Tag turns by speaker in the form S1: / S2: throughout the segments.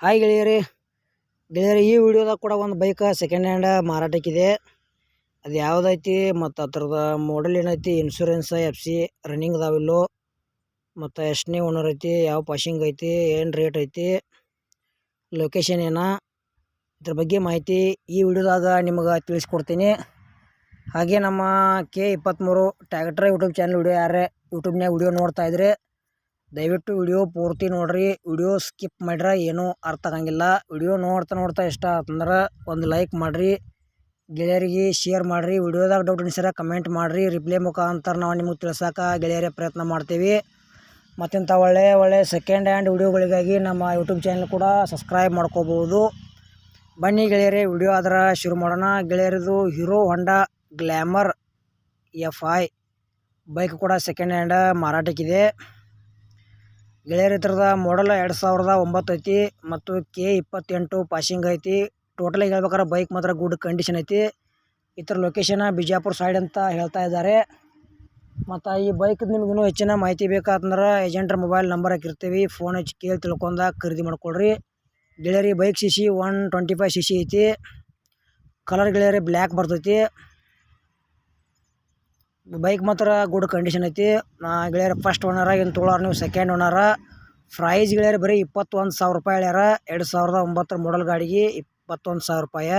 S1: Hi ಗೆಳೆಯರಿ. ಗೆಳೆಯರಿ, ಈ ವಿಡಿಯೋದಾಗ ಕೂಡ ಒಂದು ಬೈಕ್ ಸೆಕೆಂಡ್ ಹ್ಯಾಂಡ್ ಮಾರಾಟಕ್ಕಿದೆ. ಅದು ಯಾವುದೈತಿ ಮತ್ತು ಅದ್ರದ ಮಾಡಲ್ ಏನೈತಿ? ಇನ್ಶೂರೆನ್ಸ್ ಎಫ್ ಸಿ ರನ್ನಿಂಗ್ ಅದಾವಿಲ್ಲೋ ಮತ್ತು ಎಷ್ಟನೇ ಓನರ್ ಐತಿ? ಯಾವ ಪಾಶಿಂಗ್ ಐತಿ? ಏನು ರೇಟ್ ಐತಿ? ಲೊಕೇಶನ್ ಏನ? ಇದ್ರ ಬಗ್ಗೆ ಮಾಹಿತಿ ಈ ವಿಡಿಯೋದಾಗ ನಿಮಗೆ ತಿಳಿಸ್ಕೊಡ್ತೀನಿ. ಹಾಗೆ ನಮ್ಮ ಕೆ ಇಪ್ಪತ್ತ್ಮೂರು ಟ್ಯಾಕ್ಟ್ರ ಯೂಟ್ಯೂಬ್ ಚಾನಲ್ ವಿಡಿಯೋ ಯಾರೇ ಯೂಟ್ಯೂಬ್ನಾಗ ವಿಡಿಯೋ ನೋಡ್ತಾ ಇದ್ರೆ ದಯವಿಟ್ಟು ವಿಡಿಯೋ ಪೂರ್ತಿ ನೋಡ್ರಿ. ವಿಡಿಯೋ ಸ್ಕಿಪ್ ಮಾಡ್ರೆ ಏನೂ ಅರ್ಥ ಆಗಂಗಿಲ್ಲ. ವಿಡಿಯೋ ನೋಡ್ತಾ ನೋಡ್ತಾ ಇಷ್ಟ ಆತಂದ್ರೆ ಒಂದು ಲೈಕ್ ಮಾಡಿರಿ. ಗೆಳೆಯರಿಗೆ ಶೇರ್ ಮಾಡಿರಿ. ವಿಡಿಯೋದಾಗ ಡೌಟ್ ಅನಿಸಿರ ಕಮೆಂಟ್ ಮಾಡಿರಿ. ರಿಪ್ಲೈ ಮುಖಾಂತರ ನಾವು ನಿಮಗೆ ತಿಳ್ಸೋಕೆ ಗೆಳೆಯರೇ ಪ್ರಯತ್ನ ಮಾಡ್ತೀವಿ. ಮತ್ತಿಂಥ ಒಳ್ಳೆ ಒಳ್ಳೆ ಸೆಕೆಂಡ್ ಹ್ಯಾಂಡ್ ವಿಡಿಯೋಗಳಿಗಾಗಿ ನಮ್ಮ ಯೂಟ್ಯೂಬ್ ಚಾನಲ್ ಕೂಡ ಸಬ್ಸ್ಕ್ರೈಬ್ ಮಾಡ್ಕೋಬೋದು. ಬನ್ನಿ ಗೆಳೆಯರೇ, ವಿಡಿಯೋ ಅದರ ಶುರು ಮಾಡೋಣ. ಗೆಳೆಯರದು Hero Honda glamour F I bike ಕೂಡ ಸೆಕೆಂಡ್ ಹ್ಯಾಂಡ್ ಮಾರಾಟಕ್ಕಿದೆ. ಗೆಳೆಯರ ಇದ್ರದ ಮಾಡಲ್ ಎರಡು ಸಾವಿರದ ಒಂಬತ್ತು ಐತಿ ಮತ್ತು ಕೆ ಇಪ್ಪತ್ತೆಂಟು ಪಾಸಿಂಗ್ ಐತಿ. ಟೋಟಲಿ ಹೇಳ್ಬೇಕಾರೆ ಬೈಕ್ ಮಾತ್ರ ಗುಡ್ ಕಂಡೀಷನ್ ಐತಿ. ಇತರ ಲೊಕೇಶನ್ ಬಿಜಾಪುರ ಸೈಡ್ ಅಂತ ಹೇಳ್ತಾ ಇದ್ದಾರೆ. ಮತ್ತು ಈ ಬೈಕ್ ನಿಮಗೂ ಹೆಚ್ಚಿನ ಮಾಹಿತಿ ಬೇಕಾತಂದ್ರೆ ಏಜೆಂಟ್ರ ಮೊಬೈಲ್ ನಂಬರ್ ಹಾಕಿರ್ತೀವಿ. ಫೋನ್ ಹಚ್ಚಿ ಕೇಳಿ ತಿಳ್ಕೊಂಡ ಖರೀದಿ ಮಾಡ್ಕೊಳ್ರಿ. ಗೆಳೆಯರಿ bike C C one twenty five C C ಐತಿ. ಕಲರ್ ಗೆಳೆಯರಿ ಬ್ಲ್ಯಾಕ್ ಬರ್ತೈತಿ. ಬೈಕ್ ಮಾತ್ರ ಗುಡ್ ಕಂಡೀಷನ್ ಐತಿ. ನಾ ಗೆಳೆಯರ ಫಸ್ಟ್ ಓನರ ಏನು ತೊಗೊಳಾರ ನೀವು ಸೆಕೆಂಡ್ ಓನರ ಪ್ರೈಸ್ ಗೆಳೆಯರು ಬರೀ ಇಪ್ಪತ್ತೊಂದು ಸಾವಿರ ರೂಪಾಯಿ ಹೇಳ್ಯಾರ. ಎರಡು ಸಾವಿರದ ಒಂಬತ್ತರ ಮಾಡಲ್ ಗಾಡಿಗೆ ಇಪ್ಪತ್ತೊಂದು ಸಾವಿರ ರೂಪಾಯಿ.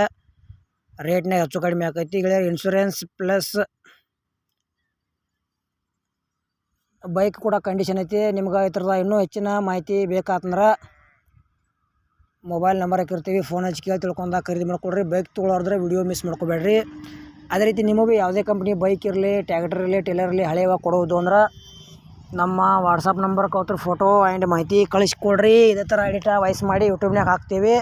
S1: ರೇಟ್ನಾಗ ಹೆಚ್ಚು ಕಡಿಮೆ ಆಕೈತಿ. ಗೆಳೆಯರ ಇನ್ಶೂರೆನ್ಸ್ ಪ್ಲಸ್ ಬೈಕ್ ಕೂಡ ಕಂಡೀಷನ್ ಐತಿ. ನಿಮ್ಗೆ ಈ ಥರದ ಇನ್ನೂ ಹೆಚ್ಚಿನ ಮಾಹಿತಿ ಬೇಕಾತಂದ್ರೆ ಮೊಬೈಲ್ ನಂಬರ್ ಹಾಕಿರ್ತೀವಿ. ಫೋನ್ ಹಚ್ಚಿ ಕೇಳಿ ತಿಳ್ಕೊಂಡಾಗ ಖರೀದಿ ಮಾಡ್ಕೊಳ್ರಿ ಬೈಕ್ ತೊಗೊಳೋದ್ರೆ ವಿಡಿಯೋ ಮಿಸ್ ಮಾಡ್ಕೊಬೇಡ್ರಿ. ಅದೇ ರೀತಿ ನಿಮಗೂ ಯಾವುದೇ ಕಂಪ್ನಿ ಬೈಕ್ ಇರಲಿ ಟ್ಯಾಕ್ಟರ್ ಇರಲಿ ಟೇಲರ್ ಇರಲಿ ಹಳೆಯವ ಕೊಡೋದು ಅಂದ್ರೆ ನಮ್ಮ ವಾಟ್ಸಪ್ ನಂಬರ್ ಅವ್ರ ಫೋಟೋ ಆ್ಯಂಡ್ ಮಾಹಿತಿ ಕಳಿಸ್ಕೊಡ್ರಿ. ಇದೇ ಥರ ಎಡಿಟ ವಾಯ್ಸ್ ಮಾಡಿ ಯೂಟ್ಯೂಬ್ನಾಗ ಹಾಕ್ತೀವಿ.